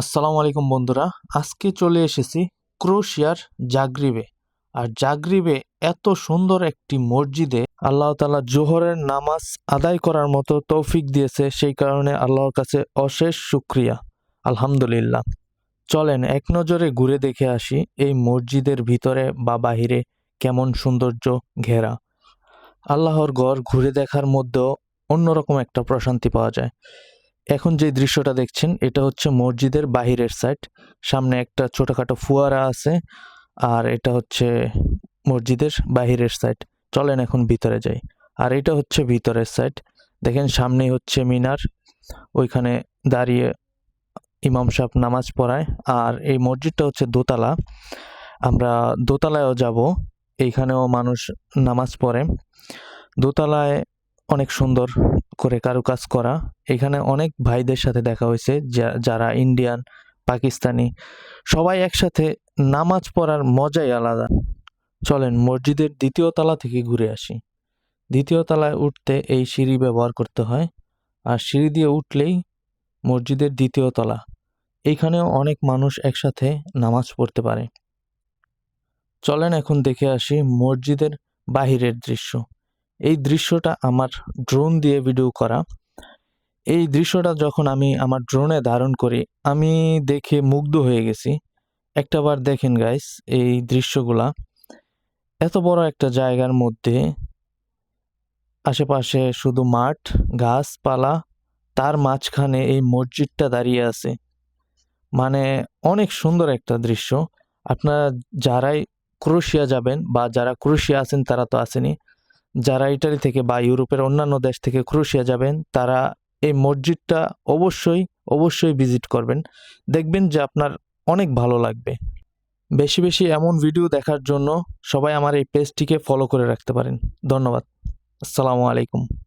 আসসালামু আলাইকুম বন্ধুরা, আজকে চলে এসেছি ক্রোশিয়ার জাগরিবে। আর জাগরিবে এত সুন্দর একটি মসজিদে আল্লাহ তালা জোহরের নামাজ আদায় করার মতো তৌফিক দিয়েছে, সেই কারণে আল্লাহর কাছে অশেষ শুক্রিয়া। আলহামদুলিল্লাহ। চলেন এক নজরে ঘুরে দেখে আসি এই মসজিদের ভিতরে বা বাহিরে কেমন সৌন্দর্য ঘেরা। আল্লাহর ঘর ঘুরে দেখার মধ্যেও অন্যরকম একটা প্রশান্তি পাওয়া যায়। এখন যে দৃশ্যটা দেখছেন, এটা হচ্ছে মসজিদের বাহিরের সাইড সামনে একটা ছোটখাটো ফুয়ারা আছে আর এটা হচ্ছে মসজিদের বাহিরের সাইড চলেন এখন ভিতরে যাই। আর এটা হচ্ছে ভিতরের সাইড দেখেন সামনেই হচ্ছে মিনার। ওইখানে দাঁড়িয়ে ইমাম সাহেব নামাজ পড়ায়। আর এই মসজিদটা হচ্ছে দোতলা। আমরা দোতলায়ও যাব। এইখানেও মানুষ নামাজ পড়ে। দোতলায় অনেক সুন্দর করে কারুকাজ করা। এখানে অনেক ভাইদের সাথে দেখা হয়েছে যারা ইন্ডিয়ান পাকিস্তানি সবাই একসাথে নামাজ পড়ার মজাই আলাদা। চলেন মসজিদের দ্বিতীয় তলা থেকে ঘুরে আসি। দ্বিতীয় তলায় উঠতে এই সিঁড়ি ব্যবহার করতে হয়, আর সিঁড়ি দিয়ে উঠলেই মসজিদের দ্বিতীয় তলা। এইখানেও অনেক মানুষ একসাথে নামাজ পড়তে পারে। চলেন এখন দেখে আসি মসজিদের বাহিরের দৃশ্য। এই দৃশ্যটা আমার ড্রোন দিয়ে ভিডিও করা। এই দৃশ্যটা যখন আমি আমার ড্রোনে ধারণ করি, আমি দেখে মুগ্ধ হয়ে গেছি। একটাবার দেখেন গাইস এই দৃশ্যগুলা। এত বড় একটা জায়গার মধ্যে আশেপাশে শুধু মাঠ, গাছপালা, তার মাঝখানে এই মসজিদটা দাঁড়িয়ে আছে। মানে অনেক সুন্দর একটা দৃশ্য। আপনারা যারাই ক্রোশিয়া যাবেন বা যারা ক্রোশিয়া আছেন, তারা তো আসেনি। যারা ইটালি থেকে বা ইউরোপের অন্যান্য দেশ থেকে ক্রোশিয়া যাবেন, তারা এই মসজিদটা অবশ্যই অবশ্যই ভিজিট করবেন। দেখবেন যে আপনার অনেক ভালো লাগবে। বেশি বেশি এমন ভিডিও দেখার জন্য সবাই আমার এই পেজটিকে ফলো করে রাখতে পারেন। ধন্যবাদ। আসসালামু আলাইকুম।